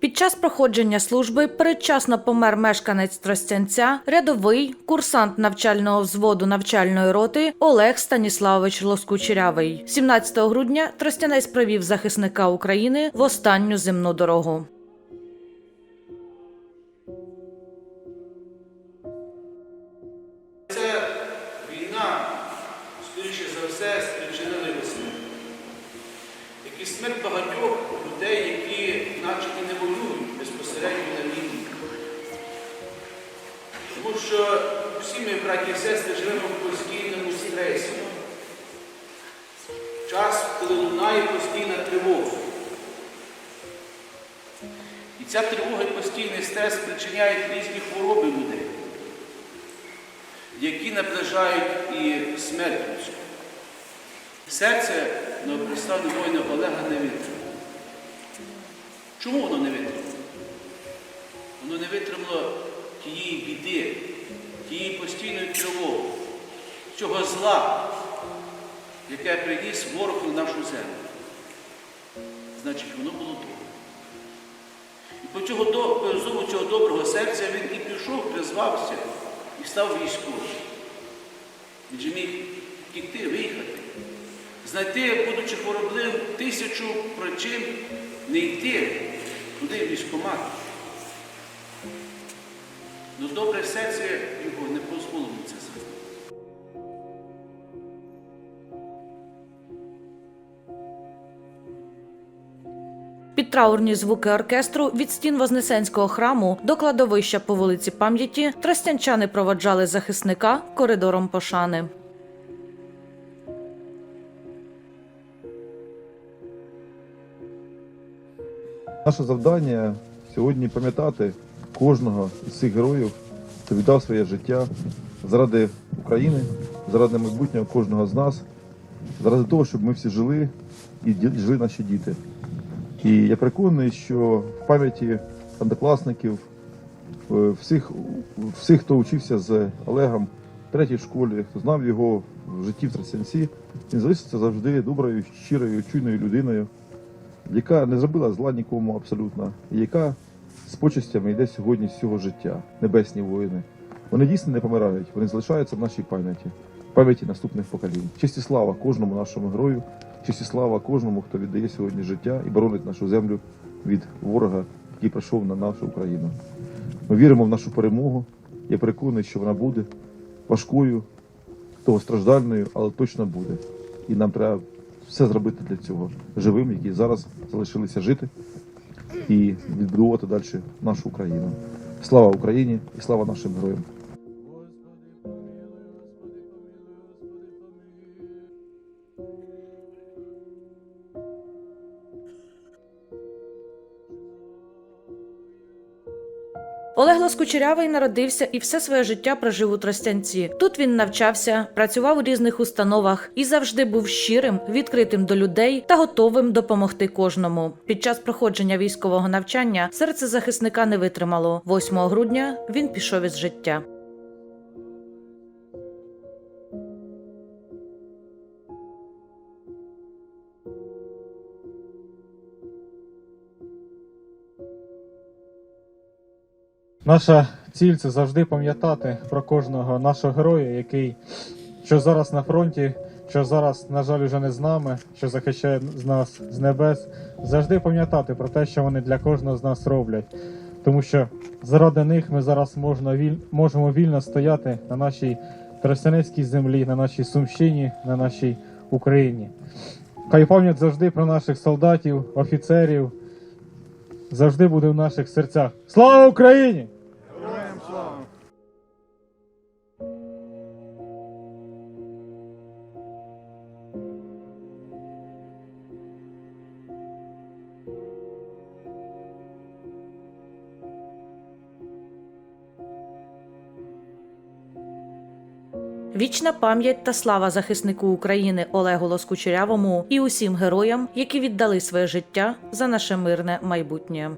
Під час проходження служби передчасно помер мешканець Тростянця, рядовий курсант навчального взводу навчальної роти Олег Станіславович Лоскучерявий. 17 грудня Тростянець провів захисника України в останню земну дорогу. Це війна, скоріше за все. Як і смерть багатьох людей, які наче і не воюють безпосередньо на війні. Тому що всі ми, браті і сестри, живемо в постійному стресі. Час, коли лунає постійна тривога. І ця тривога і постійний стрес спричиняють різні хвороби людей які наближають і смерть людську. Серце новоприставного воїна Олега не витримало. Чому воно не витримало? Воно не витримало тієї біди, тієї постійної тривоги, цього зла, яке приніс ворог на нашу землю. Значить, воно було добре. І по цього зову цього доброго серця він і пішов, призвався і став військовим. Він же міг втікти, виїхати, знайти, будучи хворобливим, тисячу причин не йти туди в військкомат. Ну добре серце його не дозволило це зробити. Під траурні звуки оркестру від стін Вознесенського храму до кладовища по вулиці пам'яті тростянчани проводжали захисника коридором пошани. Наше завдання сьогодні пам'ятати кожного із цих героїв, хто віддав своє життя заради України, заради майбутнього кожного з нас, заради того, щоб ми всі жили і жили наші діти. І я переконаний, що в пам'яті однокласників, е, всіх, всіх, хто учився з Олегом в третій школі, хто знав його в житті в Тростянці, він залишиться завжди доброю, щирою, чуйною людиною яка не зробила зла нікому абсолютно, і яка з почестями йде сьогодні з цього життя, небесні воїни. Вони дійсно не помирають, вони залишаються в нашій пам'яті, пам'яті наступних поколінь. Честь і слава кожному нашому герою, честь і слава кожному, хто віддає сьогодні життя і боронить нашу землю від ворога, який прийшов на нашу Україну. Ми віримо в нашу перемогу. Я переконаний, що вона буде важкою, довгостраждальною, але точно буде. І нам треба все зробити для цього живим, які зараз залишилися жити і відбудовувати далі нашу Україну. Слава Україні і слава нашим героям! Олег Лоскучерявий народився і все своє життя прожив у Тростянці. Тут він навчався, працював у різних установах і завжди був щирим, відкритим до людей та готовим допомогти кожному. Під час проходження військового навчання серце захисника не витримало. 8 грудня він пішов із життя. Наша ціль це завжди пам'ятати про кожного нашого героя, який що зараз на фронті, що зараз, на жаль, уже не з нами, що захищає з нас з небес. Завжди пам'ятати про те, що вони для кожного з нас роблять. Тому що заради них ми зараз можна віль... можемо вільно стояти на нашій Тростянецькій землі, на нашій Сумщині, на нашій Україні. Хай пам'ять завжди про наших солдатів, офіцерів, завжди буде в наших серцях. Слава Україні! Вічна пам'ять та слава захиснику України Олегу Лоскучерявому і усім героям, які віддали своє життя за наше мирне майбутнє.